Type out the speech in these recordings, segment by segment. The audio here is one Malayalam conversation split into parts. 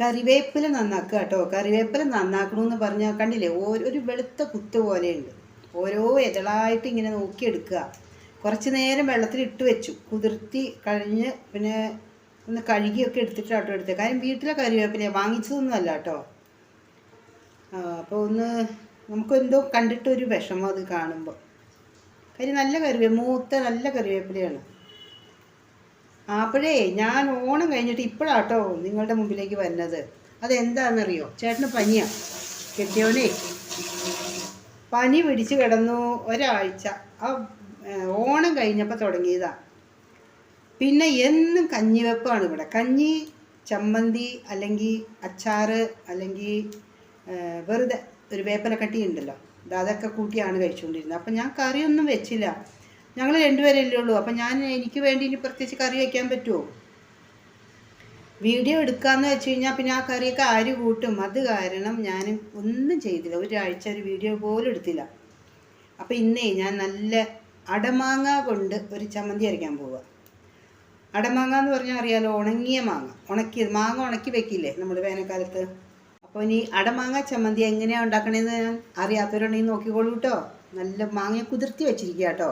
കറിവേപ്പില നന്നാക്കുക കേട്ടോ. കറിവേപ്പില നന്നാക്കണമെന്ന് പറഞ്ഞാൽ കണ്ടില്ലേ? ഒരു വെളുത്ത കുത്ത് പോലെയുണ്ട്. ഓരോ ഇതളായിട്ട് ഇങ്ങനെ നോക്കിയെടുക്കുക. കുറച്ച് നേരം വെള്ളത്തിൽ ഇട്ട് വെച്ചു. കുതിർത്തി കഴിഞ്ഞ് പിന്നെ ഒന്ന് കഴുകിയൊക്കെ എടുത്തിട്ട് കേട്ടോ എടുത്തത് കാര്യം വീട്ടിലെ കറിവേപ്പില വാങ്ങിച്ചതൊന്നും അല്ല കേട്ടോ. അപ്പോൾ ഒന്ന് നമുക്കെന്തോ കണ്ടിട്ടൊരു വിഷമം അത് കാണുമ്പോൾ കാര്യം നല്ല കറിവേപ്പ് മൂത്ത നല്ല കറിവേപ്പിലയാണ് അപ്പോഴേ ഞാൻ ഓണം കഴിഞ്ഞിട്ട് ഇപ്പോഴാട്ടോ നിങ്ങളുടെ മുമ്പിലേക്ക് വരുന്നത്. അതെന്താണെന്നറിയോ? ചേട്ടന് പനിയാണ് കെട്ടിയോനെ പനി പിടിച്ച് കിടന്നു ഒരാഴ്ച. ആ ഓണം കഴിഞ്ഞപ്പോൾ തുടങ്ങിയതാ. പിന്നെ എന്നും കഞ്ഞിവെപ്പാണ് ഇവിടെ. കഞ്ഞി ചമ്മന്തി അല്ലെങ്കിൽ അച്ചാറ് അല്ലെങ്കിൽ വെറുതെ ഒരു വേപ്പലക്കട്ടി ഉണ്ടല്ലോ അതൊക്കെ കൂട്ടിയാണ് കഴിച്ചുകൊണ്ടിരുന്നത് അപ്പം ഞാൻ കറിയൊന്നും വെച്ചില്ല. ഞങ്ങൾ രണ്ടുപേരല്ലേ ഉള്ളൂ. അപ്പം ഞാൻ എനിക്ക് വേണ്ടി ഇനി പ്രത്യേകിച്ച് കറി വയ്ക്കാൻ പറ്റുമോ വീഡിയോ എടുക്കാമെന്ന് വെച്ച് കഴിഞ്ഞാൽ പിന്നെ ആ കറിയൊക്കെ ആര് കൂട്ടും. അത് കാരണം ഞാൻ ഒന്നും ചെയ്തില്ല. ഒരാഴ്ച ഒരു വീഡിയോ പോലും എടുത്തില്ല. അപ്പം ഇന്നേ ഞാൻ നല്ല അടമാങ്ങ കൊണ്ട് ഒരു ചമ്മന്തി അരയ്ക്കാൻ പോവുക അടമാങ്ങ എന്ന് പറഞ്ഞാൽ അറിയാലോ? ഉണങ്ങിയ മാങ്ങ. ഉണക്കിയത്. മാങ്ങ ഉണക്കി വെക്കില്ലേ നമ്മൾ വേനൽക്കാലത്ത്? അപ്പോൾ ഇനി അടമാങ്ങ ചമ്മന്തി എങ്ങനെയാണ് ഉണ്ടാക്കണേന്ന് അറിയാത്തവരുണ്ടെങ്കിൽ നോക്കിക്കോളൂ കേട്ടോ നല്ല മാങ്ങ കുതിർത്തി വെച്ചിരിക്കുക കേട്ടോ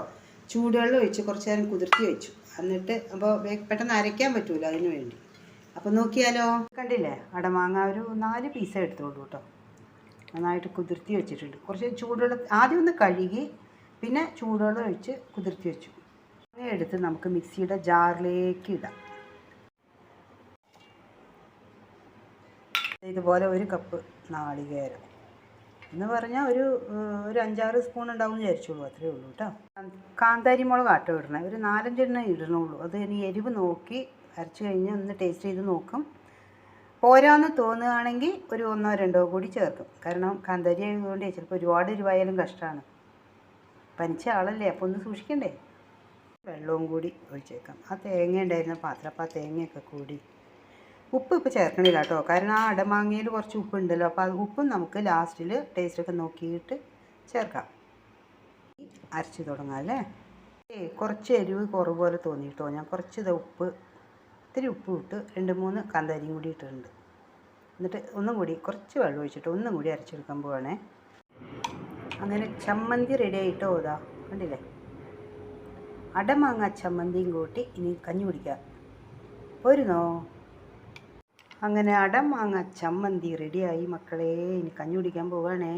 ചൂടുവെള്ളം ഒഴിച്ച് കുറച്ച് നേരം കുതിർത്തി വെച്ചു. എന്നിട്ട് അപ്പോൾ പെട്ടെന്ന് അരയ്ക്കാൻ പറ്റൂല അതിന് വേണ്ടി. അപ്പോൾ നോക്കിയാലോ? കണ്ടില്ലേ? അടമാങ്ങ ഒരു നാല് പീസ് എടുത്തോളൂ കേട്ടോ. നന്നായിട്ട് കുതിർത്തി വെച്ചിട്ടുണ്ട്. കുറച്ച് ചൂടുവെള്ളം ആദ്യം ഒന്ന് കഴുകി പിന്നെ ചൂടുവെള്ളം ഒഴിച്ച് കുതിർത്തി വെച്ചു. അങ്ങനെ എടുത്ത് നമുക്ക് മിക്സിയുടെ ജാറിലേക്ക് ഇടാം. ഇതുപോലെ ഒരു കപ്പ് നാളികേരം. എന്ന് പറഞ്ഞാൽ ഒരു ഒരു അഞ്ചാറ് സ്പൂൺ ഉണ്ടാവും എന്ന് വിചാരിച്ചോളൂ അത്രേ ഉള്ളൂ കേട്ടോ കാന്താരി മുളക് ആട്ടോ ഇടണേ. ഒരു നാലഞ്ചെണ്ണ ഇടണുള്ളൂ. അത് ഇനി എരിവ് നോക്കി അരച്ച് കഴിഞ്ഞ് ഒന്ന് ടേസ്റ്റ് ചെയ്ത് നോക്കും. പോരാന്ന് തോന്നുകയാണെങ്കിൽ ഒരു ഒന്നോ രണ്ടോ കൂടി ചേർക്കും. കാരണം കാന്താരി ആയതുകൊണ്ട് ചിലപ്പോൾ ഒരുപാട് എരിവായാലും കഷ്ടമാണ് പനിച്ച ആളല്ലേ അപ്പോൾ ഒന്ന് സൂക്ഷിക്കണ്ടേ? വെള്ളവും കൂടി ഒഴിച്ചേക്കാം. ആ തേങ്ങ ഉണ്ടായിരുന്ന പാത്രം അപ്പോൾ ആ തേങ്ങയൊക്കെ കൂടി ഉപ്പ് ഇപ്പോൾ ചേർക്കണില്ല കേട്ടോ. കാരണം ആ അടമാങ്ങയിൽ കുറച്ച് ഉപ്പുണ്ടല്ലോ. അപ്പോൾ അത് ഉപ്പും നമുക്ക് ലാസ്റ്റിൽ ടേസ്റ്റൊക്കെ നോക്കിയിട്ട് ചേർക്കാം. അരച്ച് തുടങ്ങാം അല്ലേ? ഏ കുറച്ച് എരിവ് കുറവ് പോലെ തോന്നി കേട്ടോ ഞാൻ കുറച്ച് ഇത് ഉപ്പ് ഇത്തിരി ഉപ്പ് ഇട്ട് രണ്ട് മൂന്ന് കാന്താരിയും കൂടി ഇട്ടിട്ടുണ്ട്. എന്നിട്ട് ഒന്നും കൂടി കുറച്ച് വെള്ളം ഒഴിച്ചിട്ട് ഒന്നും കൂടി അരച്ചെടുക്കാൻ പോവാണേ. അങ്ങനെ ചമ്മന്തി റെഡി ആയിട്ടോ ഇതാ. കണ്ടില്ലേ? അടമാങ്ങ ചമ്മന്തിയും കൂട്ടി ഇനി കഞ്ഞി കുടിക്കാം. പോരുന്നോ? അങ്ങനെ അടമാങ്ങ ചമ്മന്തി റെഡിയായി മക്കളെ ഇനി കഞ്ഞി കുടിക്കാൻ പോവാണേ.